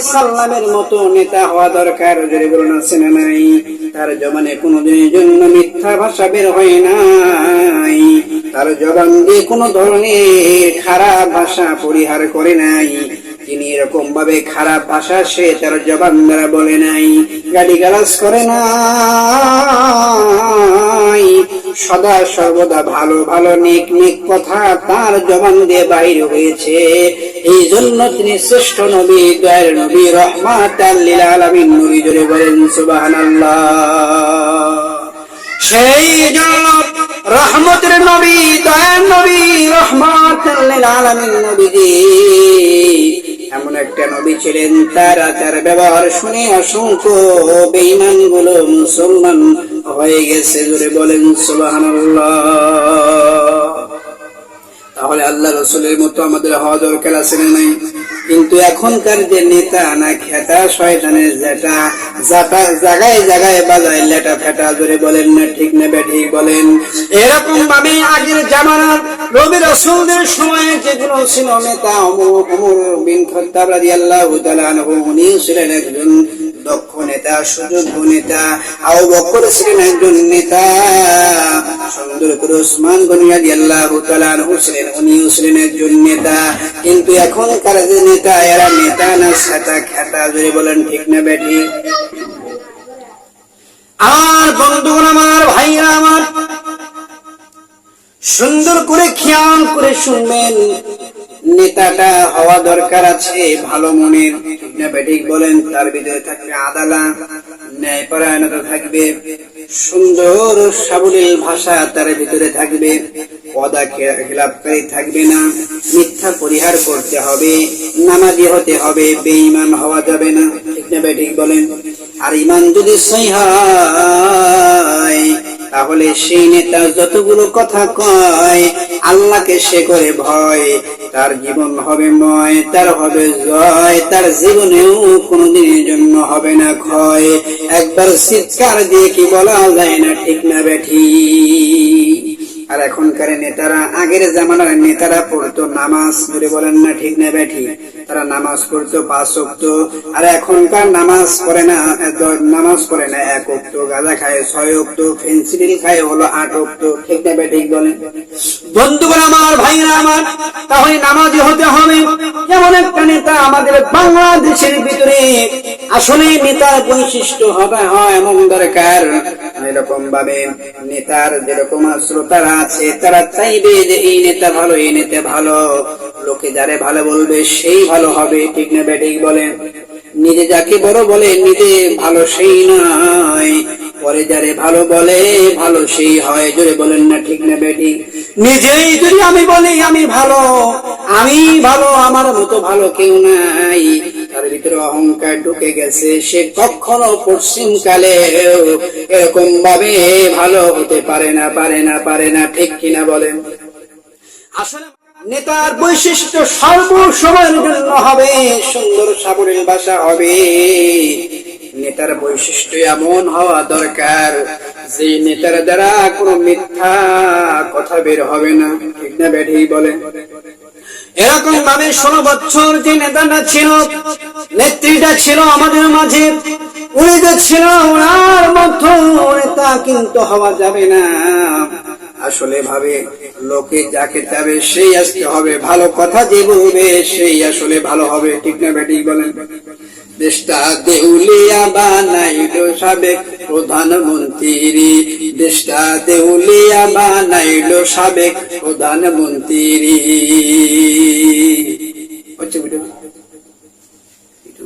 সাল্লামের মতো নেতা হওয়া দরকার যদি বলুন আছে না নাই? তার জবানে কোনোদিনের জন্য মিথ্যা ভাষা বের হয় নাই। তার জবান দিয়ে কোনো ধরনের খারাপ ভাষা পরিহার করে নাই। তিনি এরকম ভাবে খারাপ ভাষা সে তার জবান দ্বারা বলে নাই। গাড়ি গালাজ করে নাই সদা সর্বদা ভালো ভালো, নিক নিক কথা তার জবান দিয়ে বাইর হয়েছে। এই জন্য তিনি শ্রেষ্ঠ নবী দয়ের নবী রহমাত আলমিন, নবী জোরে বলেন, সুবহানাল্লাহ। সেই জন্য রহমতের নবী দয়ার নবী রহমত আলমিন নবীজি, এমন একটা নবী ছিলেন তার আচার ব্যবহার শুনে অসংখ্য বেইমানগুলো মুসলমান হয়ে গেছে জোরে বলেন তাহলে আল্লাহ রসুলের মতো আমাদের হওয়া দরকার আছে না নাই? কিন্তু এখনকার যে নেতা না খেতা, শয়তানের যেটা জায়গায় জায়গায় বাজায় লেটা ফেটা ধরে বলেন না ঠিক না ঠিক বলেন? এরকম ভাবে আগের জামানার রবি রসুলদের সময়ে যেগুলো ছিল, নেতা অমর অমর বিন খত্তাব তাআলা আনহু, উনি ছিলেন একজন দক্ষ নেতা সুযোগ্য নেতা আও বকর ছিলেন একজন নেতা। সুন্দর করে ওসমান গনিয়াদি আল্লাহ ছিলেন, উনিও ছিলেন একজন নেতা। কিন্তু এখনকার যে নেতা, এরা নেতা না, সেটা খেতা যদি বলেন, ঠিক না বেঠি? আর বন্ধুগণ আমার ভাইরা আমার, সুন্দর করে খেয়াল করে শুনবেন, নেতাটা হওয়া দরকার আছে ভালো মনের। ঠিক বলেন, তার ভিতরে থাকবে আদালা ন্যায়পরায়ণতা থাকবে, সুন্দর সাবলীল ভাষা তার ভিতরে থাকবে পদা খেলাপকারী থাকবে না, মিথ্যা পরিহার করতে হবে, নামাজি হতে হবে, বেঈমান হওয়া যাবে না। ঠিক না বেঠিক বলেন, আর ইমান যদি সই হয় তাহলে সেই নেতা যতগুলো কথা কয়, আল্লাহকে সে করে ভয়। তার জীবন হবে ময়, তার হবে জয়, তার জীবনেও কোনোদিনের জন্য হবে না ক্ষয়। একবার চিৎকার দিয়ে কি বলা যায় না ঠিক না আর এখনকার নেতারা, আগের জামানার নেতারা পড়তো নামাজ। ধরে বলেন, না, ঠিক না ব্যাঠি তারা নামাজ পড়তো পাঁচ অক্ত আর এখনকার নামাজ পড়ে না নামাজ পড়ে না এক অক্ত গাঁজা খায় ছয় অক্ত ফেন্সিডিল খায় হলো আট অক্ত ঠিক না ব্যাঠিক বলেন। বন্ধুগণ আমার ভাইরা আমার, তাহলে নামাজি হতে হবে। যেমন একটা নেতা আমাদের বাংলাদেশের ভিতরে আসলে নেতার বৈশিষ্ট্য হবে, হয় এমন দরকার। এরকম ভাবে নেতার যেরকম শ্রোতারা আছে, তারা চাইবে যে এই নেতা ভালো, এই নেতা ভালো। লোকে যারে ভালো বলবে, সেই ভালো হবে, ঠিক না ব্যাটিক বলেন? নিজে যাকে বড় বলে, নিজে ভালো সেই নয়। পরে যারে ভালো বলে, ভালো সেই হয়। জোরে বলেন না, ঠিক না বেটি নিজেই যদি আমি বলি, আমি ভালো আমি ভালো, আমার মতো ভালো কেউ নাই। তার ভিতরে অহংকার ঢুকে গেছে। সে কখনো পশ্চিম কালে এরকম ভাবে ভালো হতে পারে না পারে না পারে না, ঠিক কিনা বলেন? আসলে নেতার বৈশিষ্ট্য সর্ব সময়ের জন্য হবে, সুন্দর সাবলীল ভাষা হবে। নেতার বৈশিষ্ট্য এমন হওয়া দরকার, যে নেতার দ্বারা কোনো মিথ্যা কথা বের হবে না। ঠিক না ব্যাঠি বলে এরকম ভাবে ষোলো বছর যে নেতাটা ছিল, নেত্রীটা ছিল আমাদের মাঝে, উনি যে ছিল ওনার মতো নেতা কিন্তু হওয়া যাবে না। আসলে ভাবে লোকে যাকে যাবে সেই আসতে হবে, ভালো কথা যে বলবে সেই আসলে ভালো হবে, ঠিক না ব্যাটিক বলেন। দেশটা দেউলিয়া বানাইলো সাবেক প্রধানমন্ত্রী। দেশটা দেউলিয়া বানাইলো সাবেক প্রধানমন্ত্রী। হচ্ছে ভিডিও একটু